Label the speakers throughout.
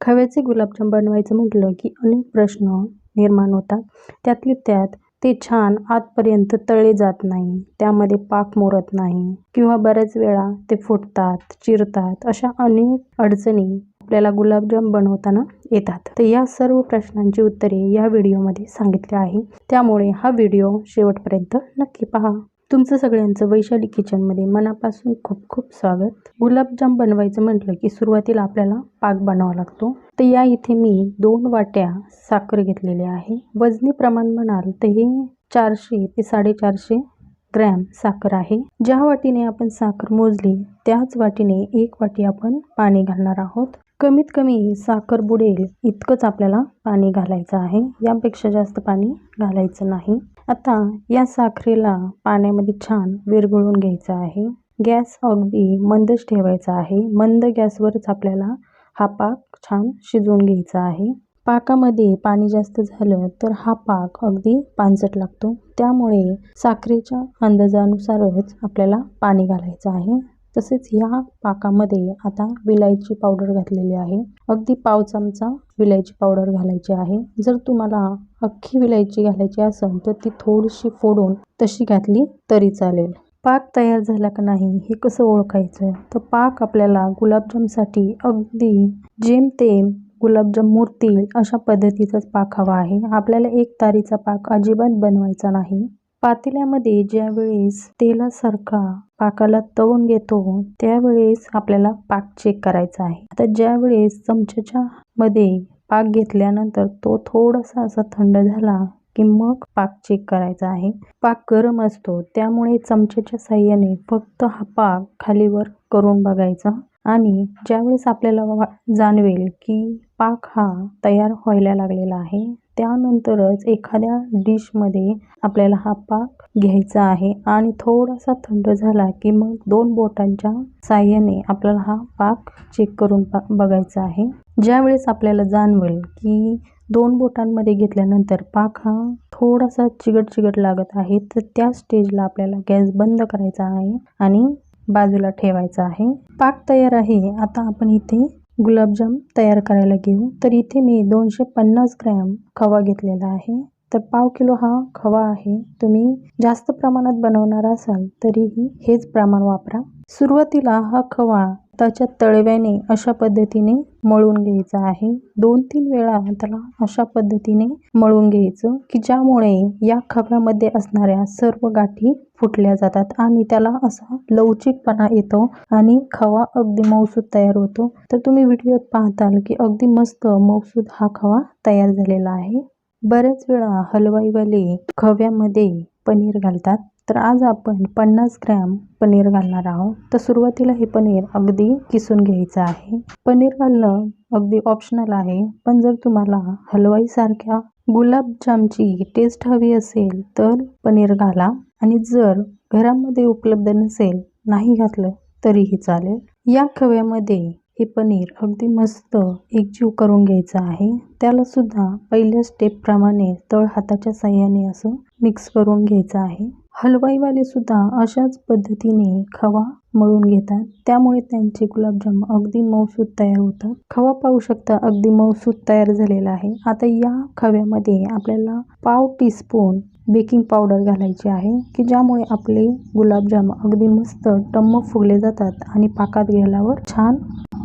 Speaker 1: खव्याचे गुलाबजाम बनवायचं म्हटलं की अनेक प्रश्न निर्माण होतात. त्यातले त्यात ते छान आतपर्यंत तळले जात नाही. त्यामध्ये पाक मोरत नाही. किंवा बऱ्याच वेळा ते फुटतात चिरतात अशा अनेक अडचणी आपल्याला गुलाबजाम बनवताना येतात. तर या सर्व प्रश्नांची उत्तरे या व्हिडिओमध्ये सांगितले आहे. त्यामुळे हा व्हिडिओ शेवटपर्यंत नक्की पहा. तुमचं सगळ्यांचं वैशाली किचनमध्ये मनापासून खूप खूप स्वागत. गुलाबजाम बनवायचं म्हटलं की सुरुवातीला आपल्याला पाक बनावा लागतो. तर या इथे मी दोन वाट्या साखर घेतलेली आहे. वजनी प्रमाण म्हणाल तर हे चारशे ते साडेचारशे ग्रॅम साखर आहे. ज्या वाटीने आपण साखर मोजली त्याच वाटीने एक वाटी आपण पाणी घालणार आहोत. कमीत कमी साखर बुडेल इतकंच आपल्याला पाणी घालायचं आहे. यापेक्षा जास्त पाणी घालायचं नाही. आता या साखरेला पाण्यामध्ये छान विरघळून घ्यायचं आहे. गॅस अगदी मंदच ठेवायचा आहे. मंद गॅसवरच आपल्याला हा पाक छान शिजवून घ्यायचा आहे. पाकामध्ये पाणी जास्त झालं तर हा पाक अगदी पानसट लागतो. त्यामुळे साखरेच्या अंदाजानुसारच आपल्याला पाणी घालायचं आहे. तसेच ह्या पाकामध्ये आता विलायची पावडर घातलेली आहे. अगदी पाव चमचा विलायची पावडर घालायची आहे. जर तुम्हाला अख्खी विलायची घालायची असेल तर ती थोडीशी फोडून तशी घातली तरी चालेल. पाक तयार झाला का नाही हे कसं ओळखायचं? तर पाक आपल्याला गुलाबजामसाठी अगदी जेमतेम गुलाबजाम मूर्ती अशा पद्धतीचाच पाक हवा आहे. आपल्याला एक तारीचा पाक अजिबात बनवायचा नाही. पातेल्यामध्ये ज्या वेळेस तेलासारखा पाकाला तवून घेतो त्यावेळेस आपल्याला पाक चेक करायचा आहे. आता ज्या वेळेस चमच्याच्या मध्ये पाक घेतल्यानंतर तो थोडासा असा थंड झाला की मग पाक चेक करायचा आहे. पाक गरम असतो त्यामुळे चमच्याच्या साह्याने फक्त हा पाक खालीवर करून बघायचा आणि ज्यावेळेस आपल्याला जाणवेल की पाक हा तयार व्हायला लागलेला आहे त्यानंतरच एखाद्या डिशमध्ये आपल्याला हा पाक घ्यायचा आहे आणि थोडासा थंड झाला की मग दोन बोटांच्या साह्याने आपल्याला हा पाक चेक करून बघायचा आहे. ज्यावेळेस आपल्याला जाणवेल की दोन बोटांमध्ये घेतल्यानंतर पाक हा थोडासा चिगट चिगट लागत आहे तर त्या स्टेजला आपल्याला गॅस बंद करायचा आहे आणि बाजूला ठेवायचा आहे. पाक तयार आहे. आता आपण इथे गुलाबजाम तयार करायला घेऊ. तर इथे मी दोनशे पन्नास ग्रॅम खवा घेतलेला आहे. तर पाव किलो हा खवा आहे. तुम्ही जास्त प्रमाणात बनवणार असाल तरीही हेच प्रमाण वापरा. सुरुवातीला हा खवा त्याच्या तळव्याने अशा पद्धतीने मळून घ्यायचं आहे. दोन तीन वेळा त्याला अशा पद्धतीने मळून घ्यायचं की ज्यामुळे या खव्यामध्ये असणाऱ्या सर्व गाठी फुटल्या जातात आणि त्याला असा लवचिकपणा येतो आणि खवा अगदी मौसूद तयार होतो. तर तुम्ही व्हिडिओत पाहताल की अगदी मस्त मौसूद हा खवा तयार झालेला आहे. बऱ्याच वेळा हलवाईवाले खव्यामध्ये पनीर घालतात. तर आज आपण पन्नास ग्रॅम पनीर घालणार आहोत. तर सुरुवातीला हे पनीर अगदी किसून घ्यायचं आहे. पनीर घालणं अगदी ऑप्शनल आहे. पण जर तुम्हाला हलवाईसारख्या गुलाबजामची टेस्ट हवी असेल तर पनीर घाला. आणि जर घरामध्ये उपलब्ध नसेल नाही घातलं तरीही चालेल. या खव्यामध्ये हे पनीर अगदी मस्त एकजीव करून घ्यायचं आहे. त्याला सुद्धा पहिल्या स्टेपप्रमाणे तळ हाताच्या साह्याने असं मिक्स करून घ्यायचं आहे. हलवाईवाले सुद्धा अशाच पद्धतीने खवा मळून घेतात. त्यामुळे त्यांचे गुलाबजाम अगदी मौसूद तयार होतात. खवा पाहू शकता अगदी मौसूद तयार झालेला आहे. आता या खव्यामध्ये आपल्याला पाव टीस्पून बेकिंग पावडर घालायची आहे की ज्यामुळे आपले गुलाबजाम अगदी मस्त टम्म फुगले जातात आणि पाकात गेल्यावर छान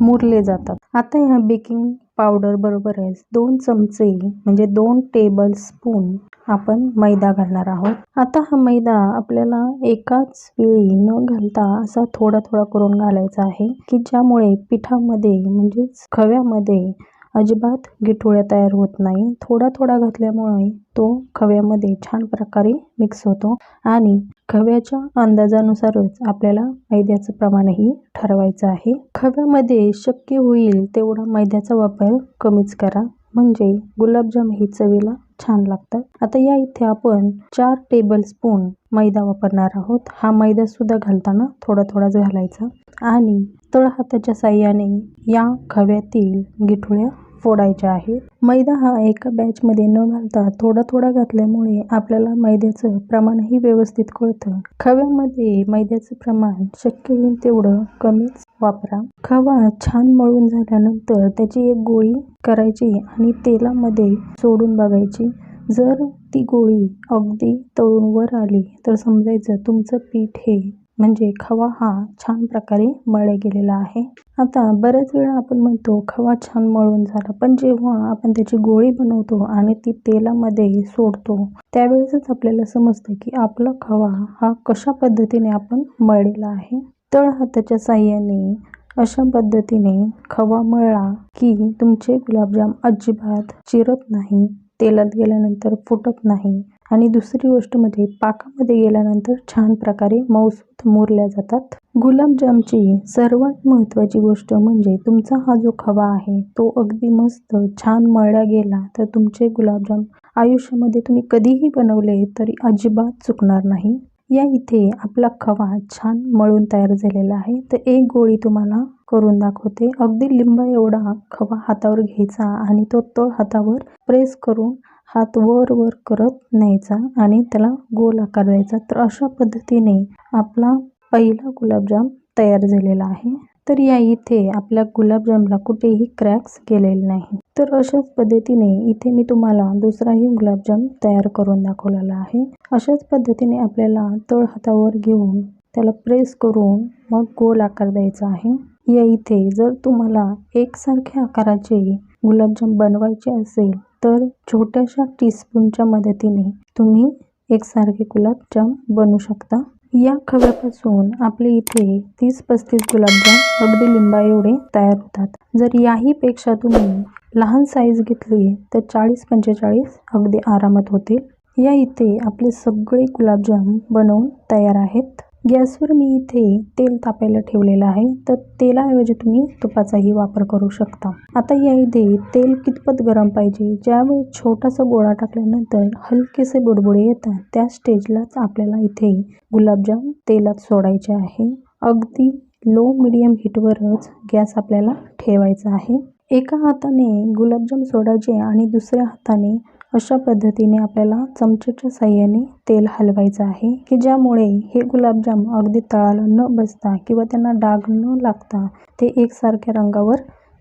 Speaker 1: मुरले जातात. आता ह्या बेकिंग पावडर बरोबरच दोन चमचे म्हणजे दोन टेबल स्पून आपण मैदा घालणार आहोत. आता हा मैदा आपल्याला एकाच वेळी न घालता असा थोडा थोडा करून घालायचा आहे की ज्यामुळे पिठामध्ये म्हणजेच खव्यामध्ये अजिबात गिठोळ्या तयार होत नाही. थोडा थोडा घातल्यामुळे तो खव्यामध्ये छान प्रकारे मिक्स होतो आणि खव्याच्या अंदाजानुसारच आपल्याला मैद्याचं प्रमाणही ठरवायचं आहे. खव्यामध्ये शक्य होईल तेवढा मैद्याचा वापर कमीच करा. म्हणजे गुलाबजाम ही चवीला छान लागतात. आता या इथे आपण चार टेबल स्पून मैदा वापरणार आहोत. हा मैदा सुद्धा घालताना थोडा थोडाच घालायचा. आणि तळ हाताच्या साह्याने या खव्यातील गिठुळ्या फोडायच्या आहेत. मैदा हा एका बॅचमध्ये न घालता थोडा थोडा घातल्यामुळे आपल्याला मैद्याचं प्रमाणही व्यवस्थित कळतं. खव्यामध्ये मैद्याचं प्रमाण शक्य होईल तेवढं कमीच वापरा. खवा छान मळून झाल्यानंतर त्याची एक गोळी करायची आणि तेलामध्ये सोडून बघायची. जर ती गोळी अगदी तळून वर आली तर समजायचं तुमचं पीठ हे म्हणजे खवा हा छान प्रकारे मळला गेलेला आहे. आता बऱ्याच वेळा आपण म्हणतो खवा छान मळून झाला. पण जेव्हा आपण त्याची गोळी बनवतो आणि ती तेलामध्ये सोडतो त्यावेळेसच आपल्याला समजतं की आपला खवा हा कशा पद्धतीने आपण मळलेला आहे. तळ हाताच्या साह्याने अशा पद्धतीने खवा मळला की तुमचे गुलाबजाम अजिबात चिरत नाही तेलात गेल्यानंतर फुटत नाही. आणि दुसरी गोष्ट म्हणजे पाकामध्ये गेल्यानंतर छान प्रकारे मऊसूत मोरल्या जातात. गुलाबजामची सर्वात महत्त्वाची गोष्ट म्हणजे तुमचा हा जो खवा आहे तो अगदी मस्त छान मळला गेला तर तुमचे गुलाबजाम आयुष्यामध्ये तुम्ही कधीही बनवले तरी अजिबात चुकणार नाही. या इथे आपला खवा छान मळून तयार झालेला आहे. तर एक गोळी तुम्हाला करून दाखवते. अगदी लिंबा एवढा खवा हातावर घ्यायचा आणि तो तळ हातावर प्रेस करून हात वर वर करत न्यायचा आणि त्याला गोल आकार द्यायचा. तर अशा पद्धतीने आपला पहिला गुलाबजाम तयार झालेला आहे. तर या इथे आपल्या गुलाबजामला कुठेही क्रॅक्स गेलेले नाही. तर अशाच पद्धतीने इथे मी तुम्हाला दुसराही गुलाबजाम तयार करून दाखवलेला आहे. अशाच पद्धतीने आपल्याला तळ हातावर घेऊन त्याला प्रेस करून मग गोल आकार द्यायचा आहे. या इथे जर तुम्हाला एकसारख्या आकाराचे गुलाबजाम बनवायचे असेल तर छोट्याशा टीस्पूनच्या मदतीने तुम्ही एकसारखे गुलाबजाम बनवू शकता. या खव्यापासून आपले इथे तीस पस्तीस गुलाबजाम अगदी लिंबा एवढे तयार होतात. जर याही पेक्षा तुम्ही लहान साईज घेतली तर चाळीस पंचेचाळीस अगदी आरामात होतील. या इथे आपले सगळे गुलाबजाम बनवून तयार आहेत. गॅसवर मी इथे तेल तापायला ठेवलेलं आहे. तर तेलाऐवजी तुम्ही तुपाचाही वापर करू शकता. आता या इथे तेल कितपत गरम पाहिजे? ज्यावेळी छोटासा गोळा टाकल्यानंतर हलकेसे बुडबुडे येतात त्या स्टेजलाच आपल्याला इथे गुलाबजाम तेलात सोडायचे आहे. अगदी लो मिडियम हीटवरच गॅस आपल्याला ठेवायचा आहे. एका हाताने गुलाबजाम सोडायचे आणि दुसऱ्या हाताने अशा पद्धतीने आपल्याला चमचेच्या साह्याने तेल हलवायचं आहे की ज्यामुळे हे गुलाबजाम अगदी तळाला न बसता किंवा त्यांना डाग न लागता ते एकसारख्या रंगावर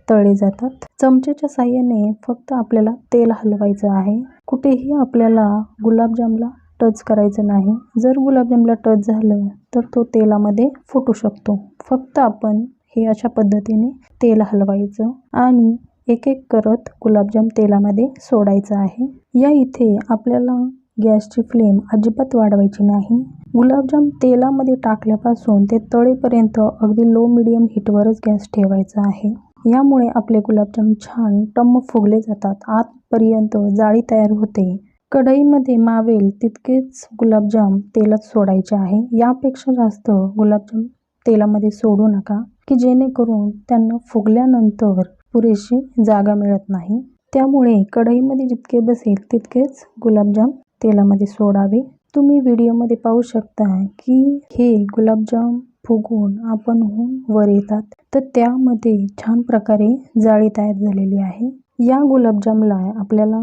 Speaker 1: तळले जातात. चमचेच्या साह्याने फक्त आपल्याला तेल हलवायचं आहे. कुठेही आपल्याला गुलाबजामला टच करायचं नाही. जर गुलाबजामला टच झालं तर तो तेलामध्ये फुटू शकतो. फक्त आपण हे अशा पद्धतीने तेल हलवायचं आणि एक एक करत गुलाबजाम तेलामध्ये सोडायचं आहे. या इथे आपल्याला गॅसची फ्लेम अजिबात वाढवायची नाही. गुलाबजाम तेलामध्ये टाकल्यापासून ते तळेपर्यंत अगदी लो मिडियम हीटवरच गॅस ठेवायचा आहे. यामुळे आपले गुलाबजाम छान टम्म फुगले जातात. आतपर्यंत जाळी तयार होते. कढईमध्ये मावेल तितकेच गुलाबजाम तेलात सोडायचे आहे. यापेक्षा जास्त गुलाबजाम तेलामध्ये सोडू नका की जेणेकरून त्यांना फुगल्यानंतर पुरेशी जागा मिळत नाही. त्यामुळे कढईमध्ये जितके बसेल तितकेच गुलाबजाम तेलामध्ये सोडावे. तुम्ही व्हिडिओमध्ये पाहू शकता की हे गुलाबजाम फुगून आपण वर येतात. तर त्यामध्ये छान प्रकारे जाळी तयार झालेली आहे. या गुलाबजामला आपल्याला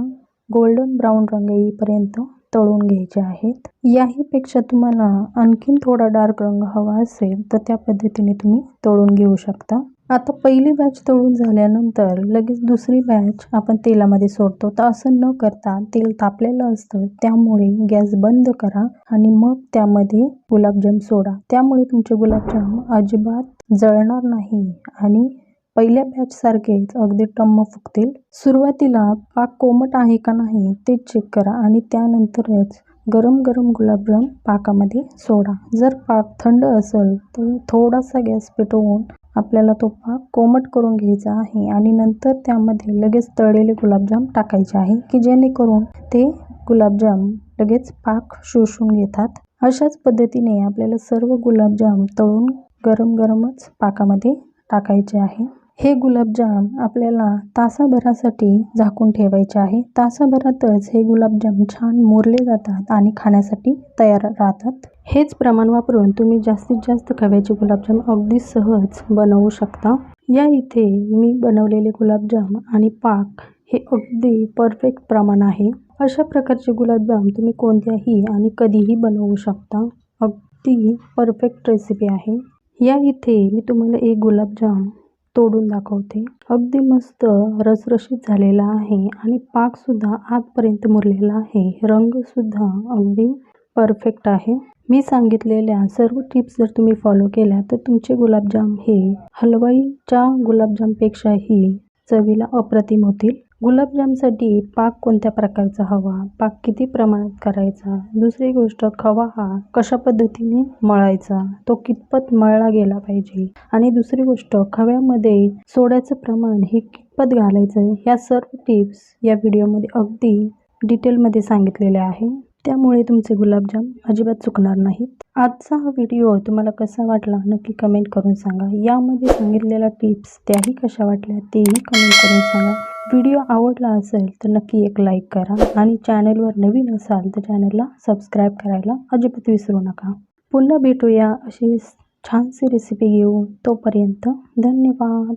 Speaker 1: गोल्डन ब्राऊन रंग येईपर्यंत तळून घ्यायचे आहेत. याहीपेक्षा तुम्हाला आणखीन थोडा डार्क रंग हवा असेल तर त्या पद्धतीने तुम्ही तळून घेऊ शकता. आता पहिली बॅच तळून झाल्यानंतर लगेच दुसरी बॅच आपण तेलामध्ये सोडतो. तर असं न करता तेल तापलेलं असतं त्यामुळे गॅस बंद करा आणि मग त्यामध्ये गुलाबजाम सोडा. त्यामुळे तुमचे गुलाबजाम अजिबात जळणार नाही आणि पहिल्या बॅच सारखेच अगदी टम्म फुगतील. सुरुवातीला पाक कोमट आहे का नाही ते चेक करा आणि त्यानंतरच गरम गरम गुलाबजाम पाकामध्ये सोडा. जर पाक थंड असेल तर थोडासा गॅस पेटवून आपल्याला तो पाक कोमट करून घ्यायचा आहे आणि नंतर त्यामध्ये लगेच तळलेले गुलाबजाम टाकायचे आहे की जेणेकरून ते गुलाबजाम लगेच पाक शोषून घेतात. अशाच पद्धतीने आपल्याला सर्व गुलाबजाम तळून गरम गरमच पाकामध्ये टाकायचे आहे. हे गुलाबजाम आपल्याला तासाभरासाठी झाकून ठेवायचे आहे. तासाभरातच हे गुलाबजाम छान मोरले जातात आणि खाण्यासाठी तयार राहतात. हेच प्रमाण वापरून तुम्ही जास्तीत जास्त खव्याचे गुलाबजाम अगदी सहज बनवू शकता. या इथे मी बनवलेले गुलाबजाम आणि पाक हे अगदी परफेक्ट प्रमाण आहे. अशा प्रकारचे गुलाबजाम तुम्ही कोणत्याही आणि कधीही बनवू शकता. अगदी परफेक्ट रेसिपी आहे. या इथे मी तुम्हाला एक गुलाबजाम तोडून दाखवते. अगदी मस्त रसरशीत झालेला आहे आणि पाकसुद्धा आतपर्यंत मुरलेला आहे. रंगसुद्धा अगदी परफेक्ट आहे. मी सांगितलेल्या सर्व टिप्स जर तुम्ही फॉलो केल्या तर तुमचे गुलाबजाम हे हलवाईच्या गुलाबजामपेक्षाही चवीला अप्रतिम होतील. गुलाबजामसाठी पाक कोणत्या प्रकारचा हवा? पाक किती प्रमाणात करायचा? दुसरी गोष्ट खवा हा कशा पद्धतीने मळायचा? तो कितपत मळला गेला पाहिजे? आणि दुसरी गोष्ट खव्यामध्ये सोड्याचं प्रमाण हे कितपत घालायचं? ह्या सर्व टिप्स या व्हिडिओमध्ये अगदी डिटेलमध्ये सांगितलेले आहे. त्यामुळे तुमचे गुलाबजाम अजिबात चुकणार नाहीत. आजचा हा व्हिडिओ तुम्हाला कसा वाटला नक्की कमेंट करून सांगा. यामध्ये सांगितलेल्या टिप्स त्याही कशा वाटल्या तेही कमेंट करून सांगा. व्हिडिओ आवडला असेल तर नक्की एक लाईक करा आणि चॅनलवर नवीन असाल तर चॅनलला सबस्क्राईब करायला अजिबात विसरू नका. पुन्हा भेटूया अशी छानशी रेसिपी घेऊन तोपर्यंत धन्यवाद.